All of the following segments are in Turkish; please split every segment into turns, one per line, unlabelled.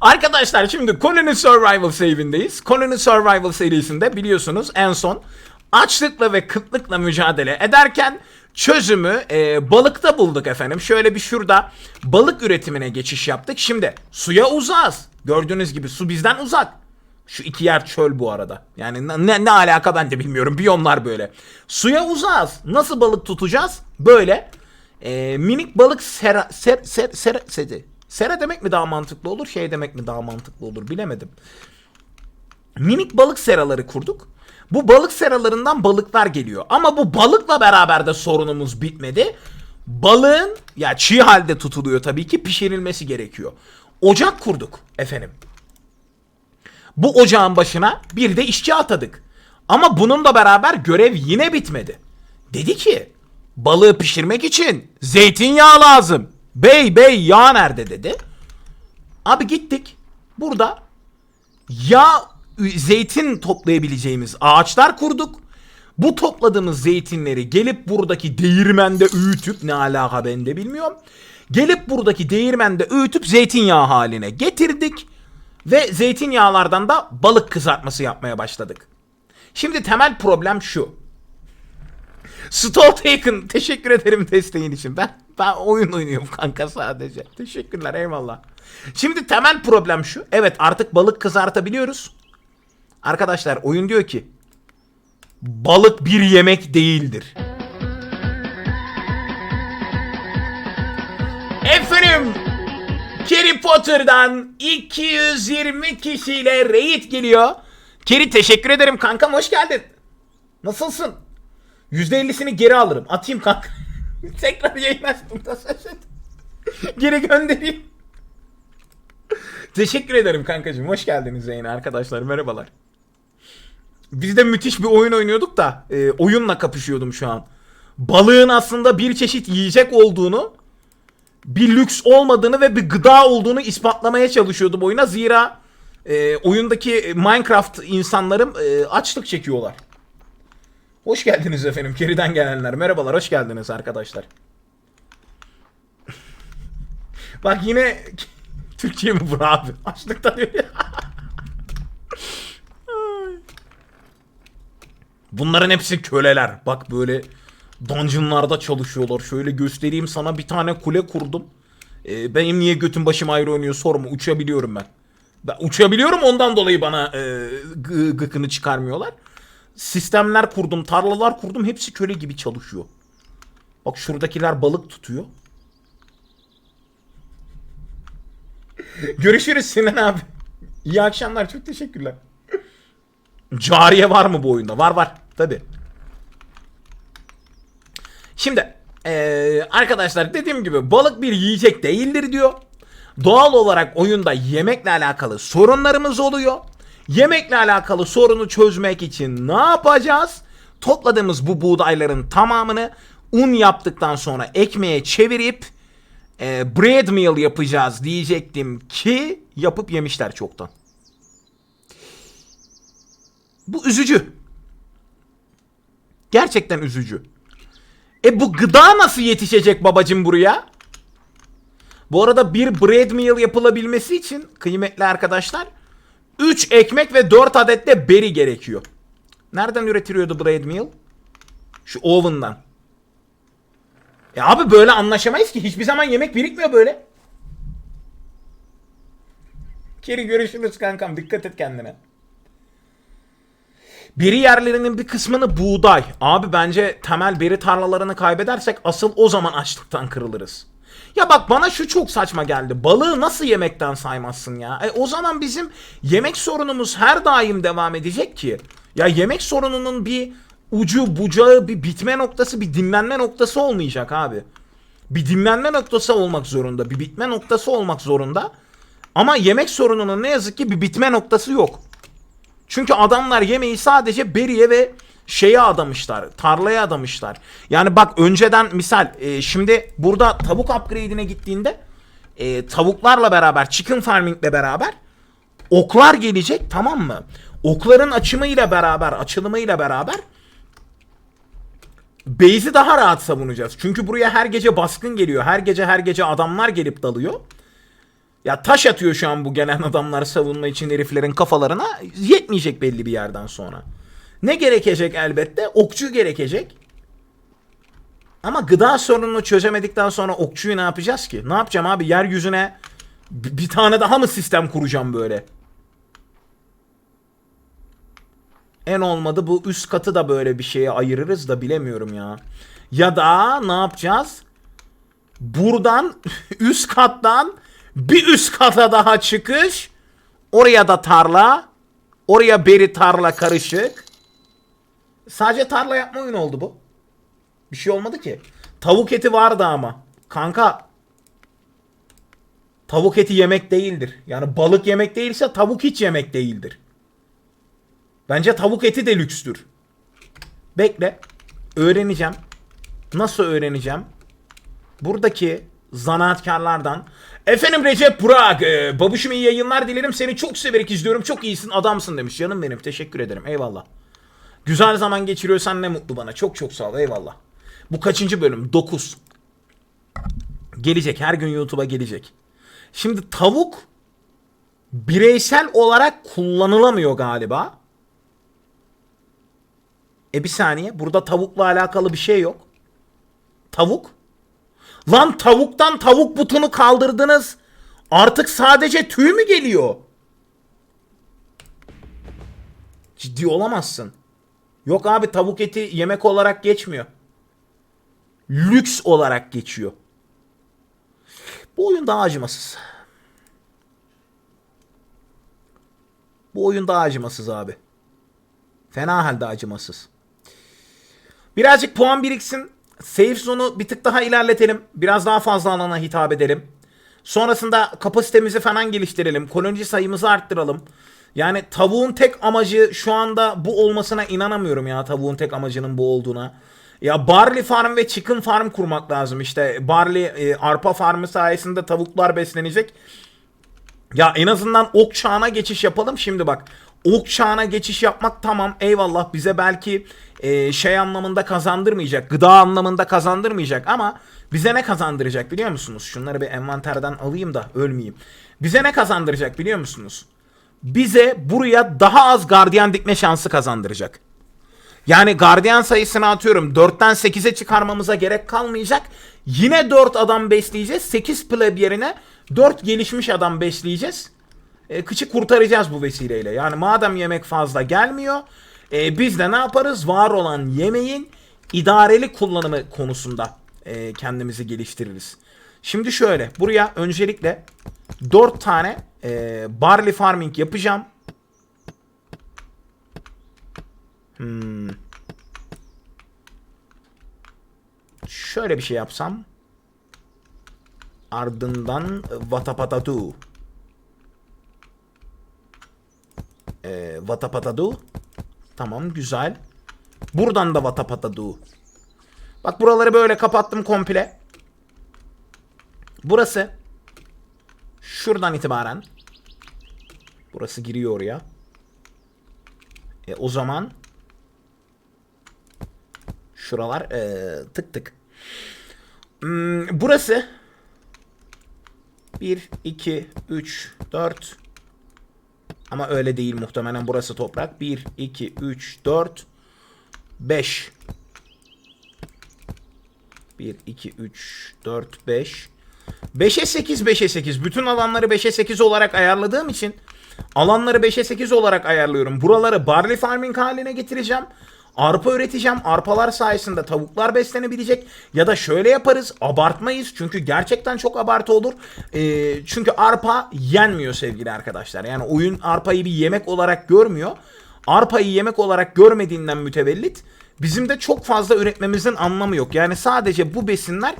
Arkadaşlar şimdi Colony Survival save'indeyiz. Colony Survival serisinde biliyorsunuz en son açlıkla ve kıtlıkla mücadele ederken çözümü e, balıkta bulduk efendim. Şöyle bir şurada balık üretimine geçiş yaptık. Şimdi suya uzağız. Gördüğünüz gibi su bizden uzak. Şu iki yer çöl bu arada. Yani ne, ne alaka ben de bilmiyorum. Biyomlar böyle. Suya uzağız. Nasıl balık tutacağız? Böyle. E, minik balık sera, ser, ser, ser, seri. Sera demek mi daha mantıklı olur? Şey demek mi daha mantıklı olur? Bilemedim. Minik balık seraları kurduk. Bu balık seralarından balıklar geliyor. Ama bu balıkla beraber de sorunumuz bitmedi. Balığın ya çiğ halde tutuluyor tabii ki pişirilmesi gerekiyor. Ocak kurduk efendim. Bu ocağın başına bir de işçi atadık. Ama bununla beraber görev yine bitmedi. Dedi ki balığı pişirmek için zeytinyağı lazım. Bey bey yağ nerede dedi. Abi gittik. Burada yağ zeytin toplayabileceğimiz ağaçlar kurduk. Bu topladığımız zeytinleri gelip buradaki değirmende öğütüp ne alaka ben de bilmiyorum. Gelip buradaki değirmende öğütüp zeytinyağı haline getirdik. Ve zeytinyağlardan da balık kızartması yapmaya başladık. Şimdi temel problem şu. Stall Taken teşekkür ederim desteğin için. Ben ben oyun oynuyorum kanka sadece. Teşekkürler eyvallah. Şimdi temel problem şu. Evet artık balık kızartabiliyoruz. Arkadaşlar oyun diyor ki balık bir yemek değildir. Efendim Harry Potter'dan 220 kişiyle raid geliyor. Keri teşekkür ederim kankam hoş geldin. Nasılsın? %50'sini geri alırım. Atayım kanka. Tekrar yayın açtım. Geri göndereyim. Teşekkür ederim kankacığım. Hoş geldiniz yayına arkadaşlar. Merhabalar. Biz de müthiş bir oyun oynuyorduk da e, oyunla kapışıyordum şu an. Balığın aslında bir çeşit yiyecek olduğunu, bir lüks olmadığını ve bir gıda olduğunu ispatlamaya çalışıyordum oyuna. Zira e, oyundaki Minecraft insanlarım e, açlık çekiyorlar. Hoş geldiniz efendim. Geriden gelenler. Merhabalar. Hoş geldiniz arkadaşlar. Bak yine Türkiye mi bu abi? Açlıktan ölüyor. Bunların hepsi köleler. Bak böyle dungeonlarda çalışıyorlar. Şöyle göstereyim sana bir tane kule kurdum. Ee, benim niye götüm başım ayrı oynuyor sorma. Uçabiliyorum ben. Ben uçabiliyorum ondan dolayı bana e, gı- gıkını çıkarmıyorlar. Sistemler kurdum, tarlalar kurdum. Hepsi köle gibi çalışıyor. Bak şuradakiler balık tutuyor. Görüşürüz Sinan abi. İyi akşamlar. Çok teşekkürler. Cariye var mı bu oyunda? Var var. Tabi. Şimdi eee, arkadaşlar dediğim gibi balık bir yiyecek değildir diyor. Doğal olarak oyunda yemekle alakalı sorunlarımız oluyor. Yemekle alakalı sorunu çözmek için ne yapacağız? Topladığımız bu buğdayların tamamını un yaptıktan sonra ekmeğe çevirip e, bread meal yapacağız diyecektim ki yapıp yemişler çoktan. Bu üzücü. Gerçekten üzücü. E bu gıda nasıl yetişecek babacım buraya? Bu arada bir bread meal yapılabilmesi için kıymetli arkadaşlar 3 ekmek ve 4 adet de beri gerekiyor. Nereden üretiliyordu bread meal? Şu oven'dan. Ya abi böyle anlaşamayız ki. Hiçbir zaman yemek birikmiyor böyle. Keri görüşürüz kankam. Dikkat et kendine. Beri yerlerinin bir kısmını buğday. Abi bence temel beri tarlalarını kaybedersek asıl o zaman açlıktan kırılırız. Ya bak bana şu çok saçma geldi. Balığı nasıl yemekten saymazsın ya? E o zaman bizim yemek sorunumuz her daim devam edecek ki. Ya yemek sorununun bir ucu bucağı bir bitme noktası bir dinlenme noktası olmayacak abi. Bir dinlenme noktası olmak zorunda. Bir bitme noktası olmak zorunda. Ama yemek sorununun ne yazık ki bir bitme noktası yok. Çünkü adamlar yemeği sadece beriye ve şeye adamışlar. Tarlaya adamışlar. Yani bak önceden misal e, şimdi burada tavuk upgrade'ine gittiğinde e, tavuklarla beraber chicken farming'le beraber oklar gelecek tamam mı? Okların açımıyla beraber açılımıyla beraber base'i daha rahat savunacağız. Çünkü buraya her gece baskın geliyor. Her gece her gece adamlar gelip dalıyor. Ya taş atıyor şu an bu gelen adamlar savunma için heriflerin kafalarına. Yetmeyecek belli bir yerden sonra. Ne gerekecek elbette? Okçu gerekecek. Ama gıda sorununu çözemedikten sonra okçuyu ne yapacağız ki? Ne yapacağım abi? Yeryüzüne bir tane daha mı sistem kuracağım böyle? En olmadı bu üst katı da böyle bir şeye ayırırız da bilemiyorum ya. Ya da ne yapacağız? Buradan üst kattan bir üst kata daha çıkış. Oraya da tarla. Oraya beri tarla karışık. Sadece tarla yapma oyunu oldu bu. Bir şey olmadı ki. Tavuk eti vardı ama. Kanka. Tavuk eti yemek değildir. Yani balık yemek değilse tavuk hiç yemek değildir. Bence tavuk eti de lükstür. Bekle. Öğreneceğim. Nasıl öğreneceğim? Buradaki zanaatkarlardan Efendim Recep Burak, e, babuşum iyi yayınlar dilerim. Seni çok severek izliyorum. Çok iyisin, adamsın demiş. Canım benim. Teşekkür ederim. Eyvallah. Güzel zaman geçiriyorsan ne mutlu bana. Çok çok sağ ol. Eyvallah. Bu kaçıncı bölüm? 9. Gelecek. Her gün YouTube'a gelecek. Şimdi tavuk bireysel olarak kullanılamıyor galiba. E bir saniye. Burada tavukla alakalı bir şey yok. Tavuk. Lan tavuktan tavuk butunu kaldırdınız. Artık sadece tüy mü geliyor? Ciddi olamazsın. Yok abi tavuk eti yemek olarak geçmiyor. Lüks olarak geçiyor. Bu oyun daha acımasız. Bu oyun daha acımasız abi. Fena halde acımasız. Birazcık puan biriksin. Safe zone'u bir tık daha ilerletelim. Biraz daha fazla alana hitap edelim. Sonrasında kapasitemizi falan geliştirelim. Kolonici sayımızı arttıralım. Yani tavuğun tek amacı şu anda bu olmasına inanamıyorum ya tavuğun tek amacının bu olduğuna. Ya barley farm ve chicken farm kurmak lazım. İşte barley e, arpa farmı sayesinde tavuklar beslenecek. Ya en azından ok çağına geçiş yapalım. Şimdi bak ok çağına geçiş yapmak tamam eyvallah bize belki e, şey anlamında kazandırmayacak. Gıda anlamında kazandırmayacak ama bize ne kazandıracak biliyor musunuz? Şunları bir envanterden alayım da ölmeyeyim. Bize ne kazandıracak biliyor musunuz? Bize buraya daha az gardiyan dikme şansı kazandıracak. Yani gardiyan sayısını atıyorum 4'ten 8'e çıkarmamıza gerek kalmayacak. Yine 4 adam besleyeceğiz. 8 pleb yerine 4 gelişmiş adam besleyeceğiz. E, kıçı kurtaracağız bu vesileyle. Yani madem yemek fazla gelmiyor e, biz de ne yaparız? Var olan yemeğin idareli kullanımı konusunda e, kendimizi geliştiririz. Şimdi şöyle buraya öncelikle 4 tane e, barley farming yapacağım. Hmm. Şöyle bir şey yapsam. Ardından vatapatatu. Ee, vatapatadu. Tamam güzel. Buradan da vatapatadu. Bak buraları böyle kapattım komple. Burası. Şuradan itibaren. Burası giriyor oraya. E, o zaman şuralar e, tık tık. Hmm, burası 1, 2, 3, 4 ama öyle değil muhtemelen burası toprak. 1, 2, 3, 4, 5 1, 2, 3, 4, 5 5'e 8, 5'e 8. Bütün alanları 5'e 8 olarak ayarladığım için alanları 5'e 8 olarak ayarlıyorum. Buraları barley farming haline getireceğim. Arpa üreteceğim. Arpalar sayesinde tavuklar beslenebilecek. Ya da şöyle yaparız. Abartmayız. Çünkü gerçekten çok abartı olur. Ee, çünkü arpa yenmiyor sevgili arkadaşlar. Yani oyun arpayı bir yemek olarak görmüyor. Arpayı yemek olarak görmediğinden mütevellit bizim de çok fazla üretmemizin anlamı yok. Yani sadece bu besinler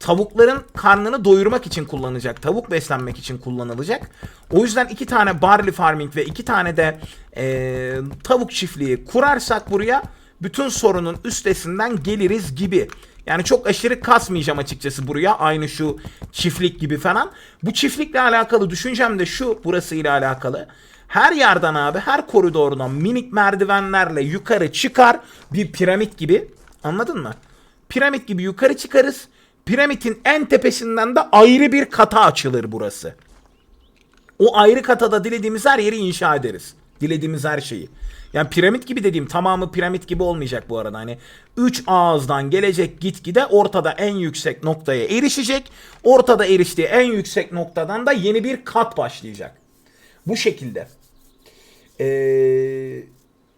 tavukların karnını doyurmak için kullanılacak. Tavuk beslenmek için kullanılacak. O yüzden iki tane barley farming ve iki tane de e, tavuk çiftliği kurarsak buraya bütün sorunun üstesinden geliriz gibi. Yani çok aşırı kasmayacağım açıkçası buraya. Aynı şu çiftlik gibi falan. Bu çiftlikle alakalı düşüncem de şu burası ile alakalı. Her yerden abi her koridordan minik merdivenlerle yukarı çıkar bir piramit gibi. Anladın mı? Piramit gibi yukarı çıkarız. Piramidin en tepesinden de ayrı bir kata açılır burası. O ayrı katada dilediğimiz her yeri inşa ederiz. Dilediğimiz her şeyi. Yani piramit gibi dediğim tamamı piramit gibi olmayacak bu arada. Hani 3 ağızdan gelecek gitgide ortada en yüksek noktaya erişecek. Ortada eriştiği en yüksek noktadan da yeni bir kat başlayacak. Bu şekilde. Ee,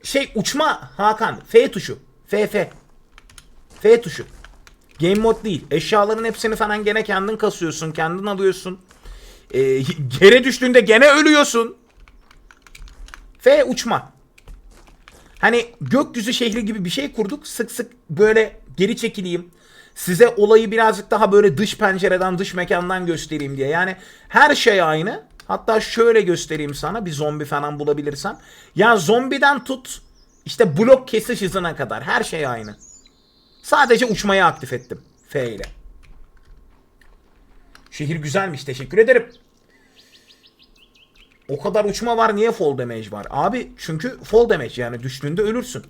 şey uçma Hakan. F tuşu. F F. F tuşu. Game mod değil. Eşyaların hepsini falan gene kendin kasıyorsun. Kendin alıyorsun. Ee, yere düştüğünde gene ölüyorsun. F uçma. Hani gökyüzü şehri gibi bir şey kurduk. Sık sık böyle geri çekileyim. Size olayı birazcık daha böyle dış pencereden, dış mekandan göstereyim diye. Yani her şey aynı. Hatta şöyle göstereyim sana bir zombi falan bulabilirsem. Ya zombiden tut işte blok kesiş hızına kadar her şey aynı. Sadece uçmayı aktif ettim. F ile. Şehir güzelmiş teşekkür ederim. O kadar uçma var niye fall damage var? Abi çünkü fall damage yani düştüğünde ölürsün.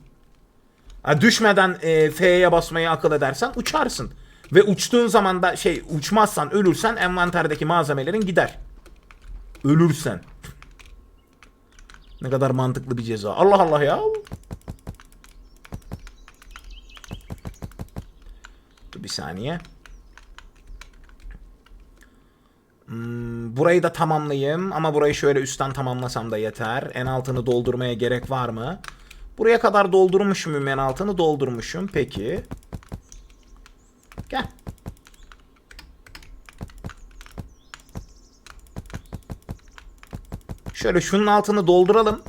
Ha, düşmeden e, F'ye basmayı akıl edersen uçarsın. Ve uçtuğun zaman da şey uçmazsan ölürsen envanterdeki malzemelerin gider. Ölürsen. ne kadar mantıklı bir ceza. Allah Allah ya. Bir saniye. Hmm, burayı da tamamlayayım ama burayı şöyle üstten tamamlasam da yeter. En altını doldurmaya gerek var mı? Buraya kadar doldurmuş muyum en altını? Doldurmuşum. Peki. Gel. Şöyle şunun altını dolduralım.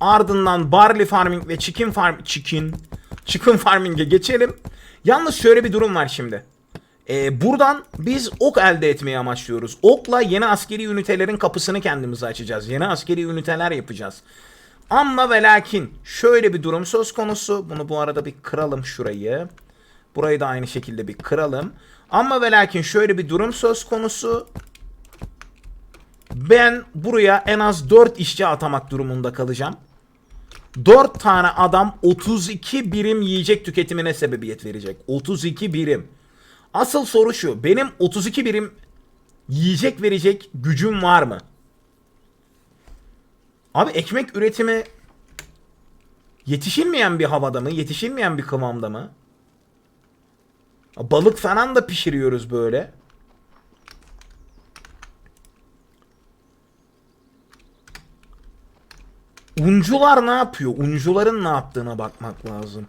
Ardından barley farming ve chicken farm chicken chicken farming'e geçelim. Yalnız şöyle bir durum var şimdi. Ee, buradan biz ok elde etmeyi amaçlıyoruz. Okla yeni askeri ünitelerin kapısını kendimize açacağız. Yeni askeri üniteler yapacağız. Ama ve lakin şöyle bir durum söz konusu. Bunu bu arada bir kıralım şurayı. Burayı da aynı şekilde bir kıralım. Ama ve lakin şöyle bir durum söz konusu. Ben buraya en az 4 işçi atamak durumunda kalacağım. 4 tane adam 32 birim yiyecek tüketimine sebebiyet verecek. 32 birim. Asıl soru şu. Benim 32 birim yiyecek verecek gücüm var mı? Abi ekmek üretimi yetişilmeyen bir havada mı? Yetişilmeyen bir kıvamda mı? Balık falan da pişiriyoruz böyle. Uncular ne yapıyor? Uncuların ne yaptığına bakmak lazım.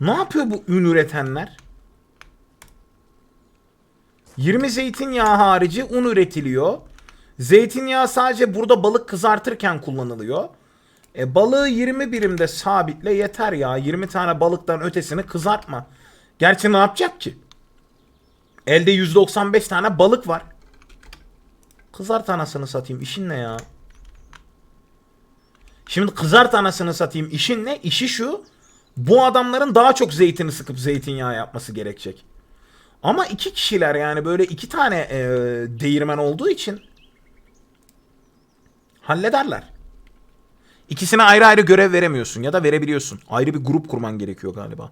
Ne yapıyor bu ün üretenler? 20 zeytinyağı harici un üretiliyor. Zeytinyağı sadece burada balık kızartırken kullanılıyor. E balığı 20 birimde sabitle yeter ya. 20 tane balıktan ötesini kızartma. Gerçi ne yapacak ki? Elde 195 tane balık var. Kızart anasını satayım. İşin ne ya? Şimdi kızart anasını satayım. İşin ne? İşi şu. Bu adamların daha çok zeytini sıkıp zeytinyağı yapması gerekecek. Ama iki kişiler yani böyle iki tane e, değirmen olduğu için hallederler. İkisine ayrı ayrı görev veremiyorsun ya da verebiliyorsun. Ayrı bir grup kurman gerekiyor galiba.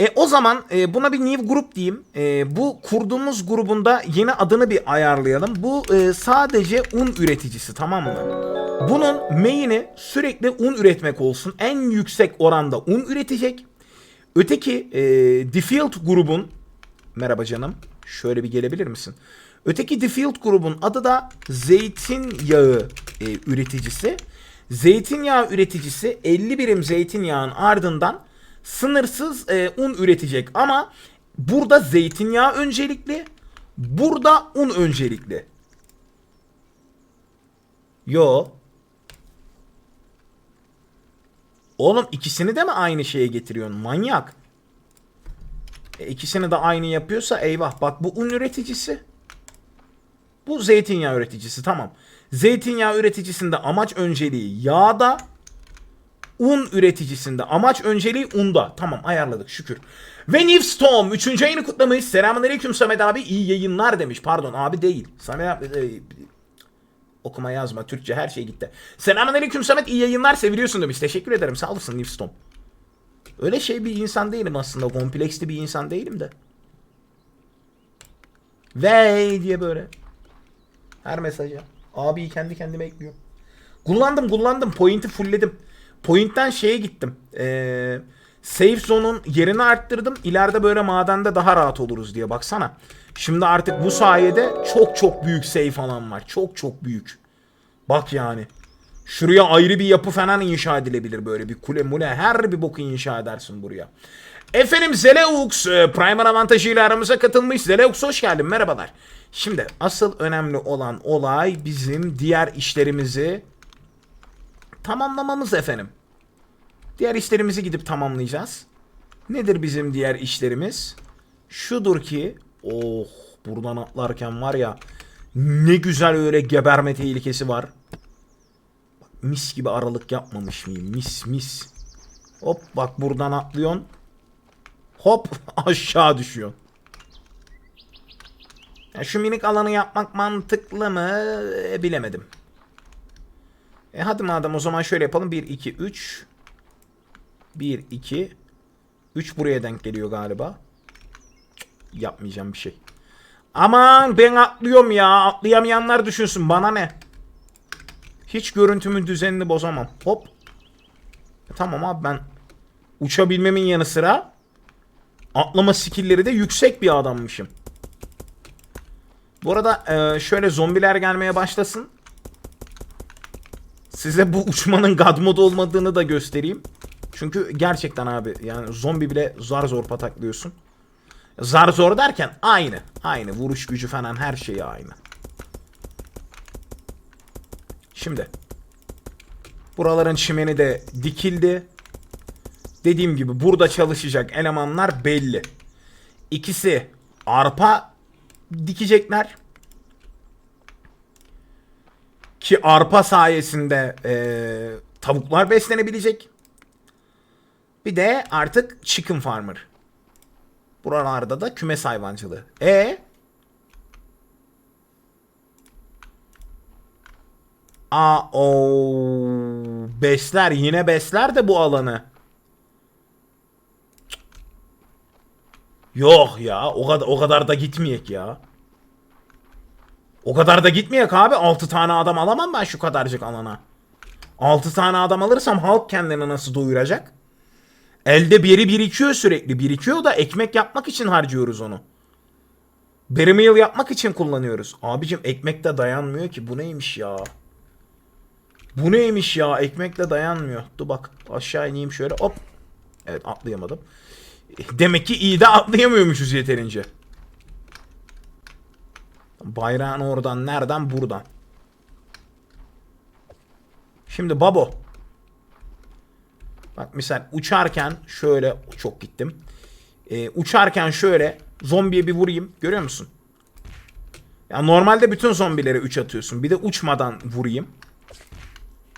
E o zaman e, buna bir new grup diyeyim. E, bu kurduğumuz grubunda yeni adını bir ayarlayalım. Bu e, sadece un üreticisi tamam mı? Bunun main'i sürekli un üretmek olsun. En yüksek oranda un üretecek. Öteki e, Defield grubun merhaba canım. Şöyle bir gelebilir misin? Öteki Defield grubun adı da zeytinyağı e, üreticisi. Zeytinyağı üreticisi 50 birim zeytinyağın ardından sınırsız e, un üretecek ama burada zeytinyağı öncelikli, burada un öncelikli. Yo. Oğlum ikisini de mi aynı şeye getiriyorsun? Manyak. E, ikisini de aynı yapıyorsa eyvah. Bak bu un üreticisi. Bu zeytinyağı üreticisi tamam. Zeytinyağı üreticisinde amaç önceliği yağda. Un üreticisinde amaç önceliği unda. Tamam ayarladık şükür. Ve Nifstorm 3. ayını kutlamış. Selamünaleyküm Samet abi iyi yayınlar demiş. Pardon abi değil. Samet abi e, okuma yazma Türkçe her şey gitti. Selamünaleyküm Samet iyi yayınlar seviliyorsun demiş. Teşekkür ederim sağ olasın Nifstorm. Öyle şey bir insan değilim aslında. Kompleksli bir insan değilim de. Vey diye böyle. Her mesaja. Abi kendi kendime ekliyorum. Kullandım kullandım. Point'i fullledim. Point'ten şeye gittim. Ee, safe zone'un yerini arttırdım. İleride böyle madende daha rahat oluruz diye baksana. Şimdi artık bu sayede çok çok büyük safe alan var. Çok çok büyük. Bak yani. Şuraya ayrı bir yapı falan inşa edilebilir böyle bir kule mule her bir boku inşa edersin buraya. Efendim Zeleux e, Primer avantajıyla aramıza katılmış. Zeleux hoş geldin merhabalar. Şimdi asıl önemli olan olay bizim diğer işlerimizi tamamlamamız efendim. Diğer işlerimizi gidip tamamlayacağız. Nedir bizim diğer işlerimiz? Şudur ki oh buradan atlarken var ya ne güzel öyle geberme tehlikesi var. Bak, mis gibi aralık yapmamış mıyım? Mis mis. Hop bak buradan atlıyorsun. Hop aşağı düşüyor. Ya şu minik alanı yapmak mantıklı mı E, bilemedim. E hadi madem o zaman şöyle yapalım. 1, 2, 3. 1, 2. 3 buraya denk geliyor galiba. Yapmayacağım bir şey. Aman ben atlıyorum ya. Atlayamayanlar düşünsün. Bana ne? Hiç görüntümün düzenini bozamam. Hop. E, tamam abi ben uçabilmemin yanı sıra atlama skillleri de yüksek bir adammışım. Bu arada e, şöyle zombiler gelmeye başlasın. Size bu uçmanın god modu olmadığını da göstereyim. Çünkü gerçekten abi yani zombi bile zar zor pataklıyorsun. Zar zor derken aynı. Aynı. Vuruş gücü falan her şeyi aynı. Şimdi. Buraların çimeni de dikildi. Dediğim gibi burada çalışacak elemanlar belli. İkisi arpa dikecekler. Ki arpa sayesinde eee, tavuklar beslenebilecek. Bir de artık chicken farmer. Buralarda da kümes hayvancılığı. E Aa o besler yine besler de bu alanı. Yok ya o kadar o kadar da gitmeyek ya. O kadar da gitmeyek abi. 6 tane adam alamam ben şu kadarcık alana. 6 tane adam alırsam halk kendini nasıl doyuracak? Elde biri birikiyor sürekli. Birikiyor da ekmek yapmak için harcıyoruz onu. Berry meal yapmak için kullanıyoruz. Abicim ekmek de dayanmıyor ki. Bu neymiş ya? Bu neymiş ya? Ekmek de dayanmıyor. Dur bak aşağı ineyim şöyle. Hop. Evet atlayamadım. Demek ki iyi de atlayamıyormuşuz yeterince. Bayrağın oradan nereden? Buradan. Şimdi babo. Bak misal uçarken şöyle çok gittim. Ee, uçarken şöyle zombiye bir vurayım. Görüyor musun? Ya normalde bütün zombilere 3 atıyorsun. Bir de uçmadan vurayım.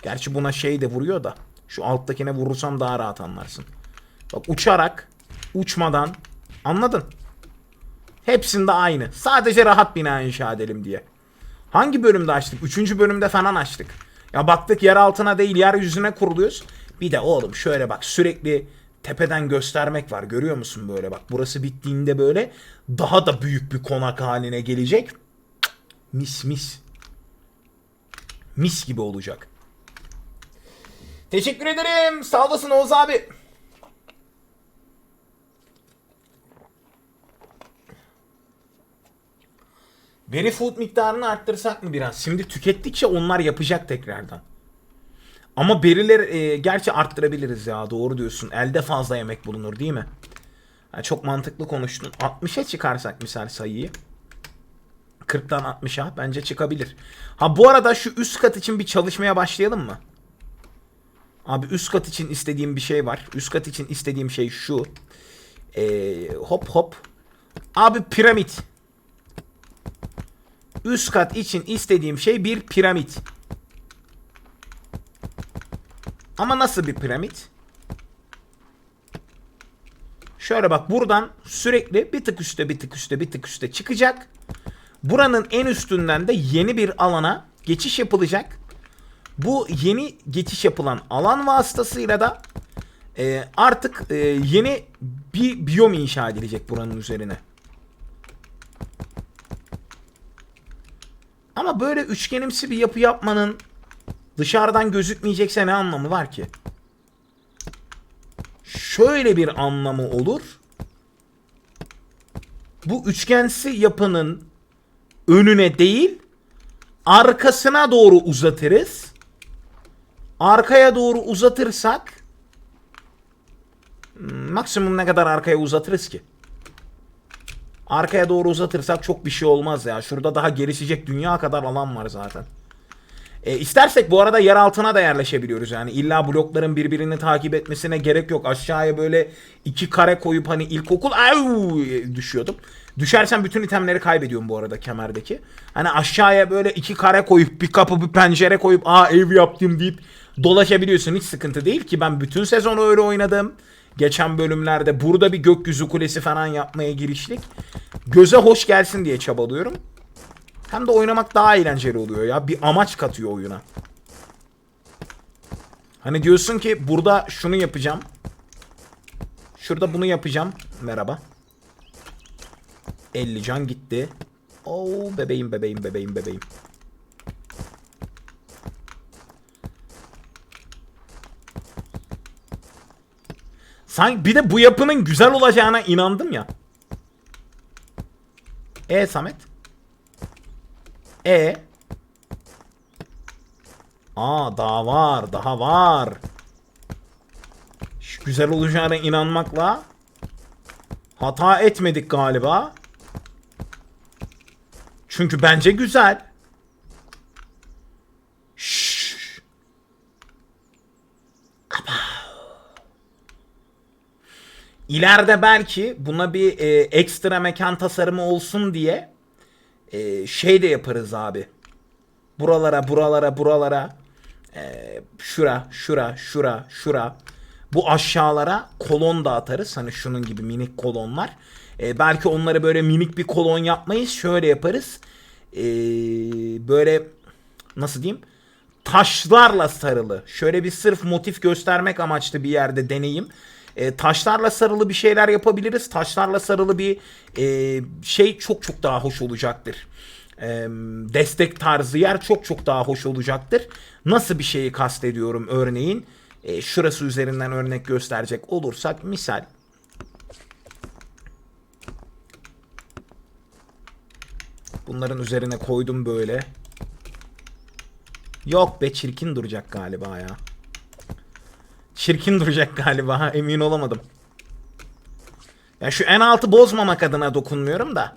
Gerçi buna şey de vuruyor da. Şu alttakine vurursam daha rahat anlarsın. Bak uçarak, uçmadan anladın. Hepsinde aynı. Sadece rahat bina inşa edelim diye. Hangi bölümde açtık? Üçüncü bölümde falan açtık. Ya baktık yer altına değil yeryüzüne kuruluyoruz. Bir de oğlum şöyle bak sürekli tepeden göstermek var. Görüyor musun böyle bak. Burası bittiğinde böyle daha da büyük bir konak haline gelecek. Mis mis. Mis gibi olacak. Teşekkür ederim. Sağ olasın Oğuz abi. Berry food miktarını arttırsak mı biraz? Şimdi tükettikçe onlar yapacak tekrardan. Ama beriler e, gerçi arttırabiliriz ya doğru diyorsun. Elde fazla yemek bulunur değil mi? Ha, çok mantıklı konuştun. 60'a çıkarsak misal sayıyı. 40'tan 60'a bence çıkabilir. Ha bu arada şu üst kat için bir çalışmaya başlayalım mı? Abi üst kat için istediğim bir şey var. Üst kat için istediğim şey şu. Ee, hop hop. Abi piramit. Üst kat için istediğim şey bir piramit. Ama nasıl bir piramit? Şöyle bak buradan sürekli bir tık üstte bir tık üstte bir tık üstte çıkacak. Buranın en üstünden de yeni bir alana geçiş yapılacak. Bu yeni geçiş yapılan alan vasıtasıyla da e, artık e, yeni bir biyom inşa edilecek buranın üzerine. Ama böyle üçgenimsi bir yapı yapmanın dışarıdan gözükmeyecekse ne anlamı var ki? Şöyle bir anlamı olur. Bu üçgensi yapının önüne değil arkasına doğru uzatırız. Arkaya doğru uzatırsak maksimum ne kadar arkaya uzatırız ki? Arkaya doğru uzatırsak çok bir şey olmaz ya. Şurada daha gelişecek dünya kadar alan var zaten. E, istersek bu arada yer altına da yerleşebiliyoruz yani. illa blokların birbirini takip etmesine gerek yok. Aşağıya böyle iki kare koyup hani ilkokul au düşüyordum. Düşersem bütün itemleri kaybediyorum bu arada kemerdeki. Hani aşağıya böyle iki kare koyup bir kapı bir pencere koyup aa ev yaptım deyip dolaşabiliyorsun. Hiç sıkıntı değil ki ben bütün sezonu öyle oynadım. Geçen bölümlerde burada bir gökyüzü kulesi falan yapmaya giriştik. Göze hoş gelsin diye çabalıyorum. Hem de oynamak daha eğlenceli oluyor ya. Bir amaç katıyor oyuna. Hani diyorsun ki burada şunu yapacağım. Şurada bunu yapacağım. Merhaba. 50 can gitti. Oo bebeğim bebeğim bebeğim bebeğim. Sanki bir de bu yapının güzel olacağına inandım ya. E Samet? E Aa daha var, daha var. Şu güzel olacağına inanmakla hata etmedik galiba. Çünkü bence güzel. Şşş. İleride belki buna bir e, ekstra mekan tasarımı olsun diye e, şey de yaparız abi. Buralara, buralara, buralara, e, şura, şura, şura, şura. Bu aşağılara kolon da atarız. Hani şunun gibi minik kolonlar. E, belki onları böyle minik bir kolon yapmayız. Şöyle yaparız. E, böyle nasıl diyeyim? Taşlarla sarılı. Şöyle bir sırf motif göstermek amaçlı bir yerde deneyim. E, taşlarla sarılı bir şeyler yapabiliriz. Taşlarla sarılı bir e, şey çok çok daha hoş olacaktır. E, destek tarzı yer çok çok daha hoş olacaktır. Nasıl bir şeyi kastediyorum örneğin? E, şurası üzerinden örnek gösterecek olursak misal Bunların üzerine koydum böyle. Yok be çirkin duracak galiba ya. Çirkin duracak galiba emin olamadım. Ya şu en altı bozmamak adına dokunmuyorum da.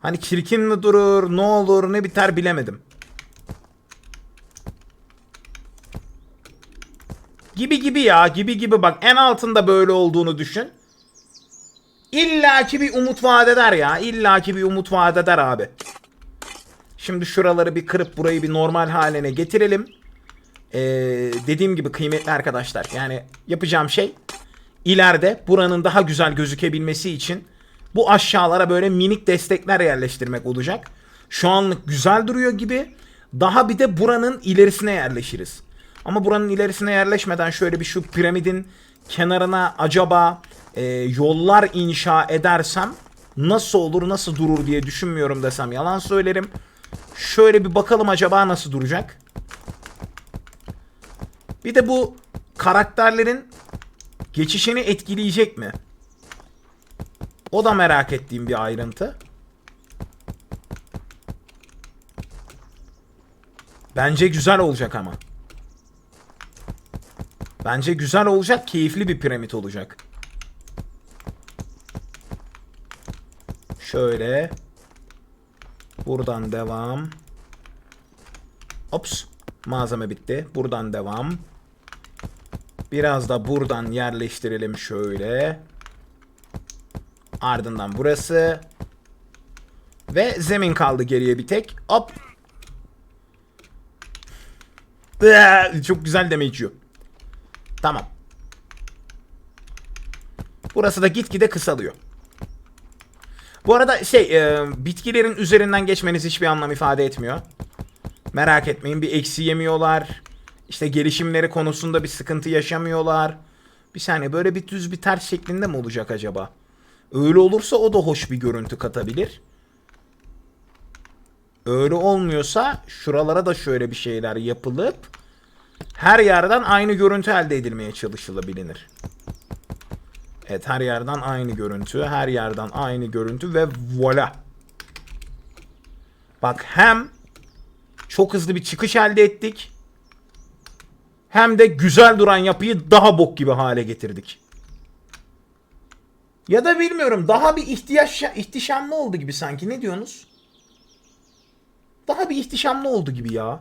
Hani çirkin mi durur, ne olur, ne biter bilemedim. Gibi gibi ya, gibi gibi bak en altında böyle olduğunu düşün. İlla ki bir umut vaat eder ya. İlla ki bir umut vaat eder abi. Şimdi şuraları bir kırıp burayı bir normal haline getirelim. Ee, dediğim gibi kıymetli arkadaşlar. Yani yapacağım şey ileride buranın daha güzel gözükebilmesi için bu aşağılara böyle minik destekler yerleştirmek olacak. Şu anlık güzel duruyor gibi. Daha bir de buranın ilerisine yerleşiriz. Ama buranın ilerisine yerleşmeden şöyle bir şu piramidin kenarına acaba e, yollar inşa edersem nasıl olur nasıl durur diye düşünmüyorum desem yalan söylerim. Şöyle bir bakalım acaba nasıl duracak. Bir de bu karakterlerin geçişini etkileyecek mi? O da merak ettiğim bir ayrıntı. Bence güzel olacak ama. Bence güzel olacak, keyifli bir piramit olacak. Şöyle. Buradan devam. Ops. Malzeme bitti. Buradan devam. Biraz da buradan yerleştirelim şöyle. Ardından burası. Ve zemin kaldı geriye bir tek. Hop. Iıı, Çok güzel damage yiyor. Tamam. Burası da gitgide kısalıyor. Bu arada şey e, bitkilerin üzerinden geçmeniz hiçbir anlam ifade etmiyor. Merak etmeyin bir eksi yemiyorlar. İşte gelişimleri konusunda bir sıkıntı yaşamıyorlar. Bir saniye böyle bir düz bir ters şeklinde mi olacak acaba? Öyle olursa o da hoş bir görüntü katabilir. Öyle olmuyorsa şuralara da şöyle bir şeyler yapılıp her yerden aynı görüntü elde edilmeye çalışılabilir. Evet her yerden aynı görüntü, her yerden aynı görüntü ve voila. Bak hem çok hızlı bir çıkış elde ettik. Hem de güzel duran yapıyı daha bok gibi hale getirdik. Ya da bilmiyorum daha bir ihtiyaç ihtişamlı oldu gibi sanki ne diyorsunuz? Daha bir ihtişamlı oldu gibi ya.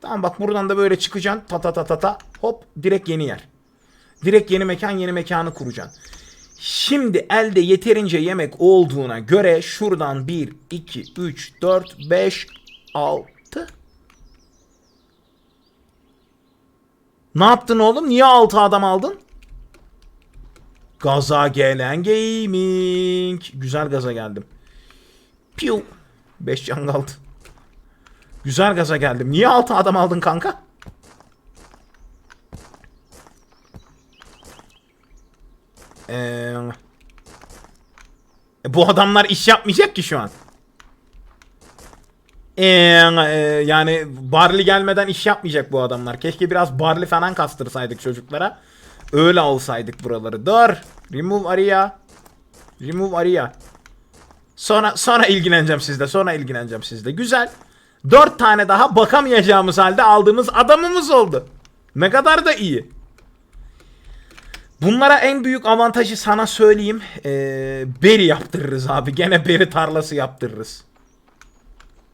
Tamam bak buradan da böyle çıkacaksın. Ta ta ta ta ta. Hop direkt yeni yer. Direkt yeni mekan yeni mekanı kuracaksın. Şimdi elde yeterince yemek olduğuna göre şuradan 1, 2, 3, 4, 5, 6. Ne yaptın oğlum? Niye 6 adam aldın? Gaza gelen gaming. Güzel gaza geldim. Piu. 5 can kaldı. Güzel gaza geldim. Niye 6 adam aldın kanka? Ee, bu adamlar iş yapmayacak ki şu an. Ee, yani Barley gelmeden iş yapmayacak bu adamlar. Keşke biraz Barley falan kastırsaydık çocuklara. Öyle alsaydık buraları. Dur. Remove Aria. Remove Aria. Sonra sonra ilgileneceğim sizle. Sonra ilgileneceğim sizle. Güzel. Dört tane daha bakamayacağımız halde aldığımız adamımız oldu. Ne kadar da iyi. Bunlara en büyük avantajı sana söyleyeyim. Ee, beri yaptırırız abi. Gene beri tarlası yaptırırız.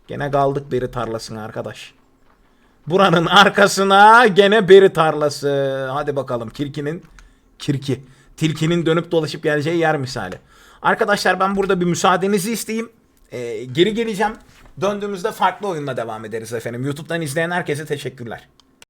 Gene kaldık beri tarlasına arkadaş. Buranın arkasına gene beri tarlası. Hadi bakalım kirkinin kirki. Tilkinin dönüp dolaşıp geleceği yer misali. Arkadaşlar ben burada bir müsaadenizi isteyeyim. Ee, geri geleceğim. Döndüğümüzde farklı oyunla devam ederiz efendim. YouTube'dan izleyen herkese teşekkürler.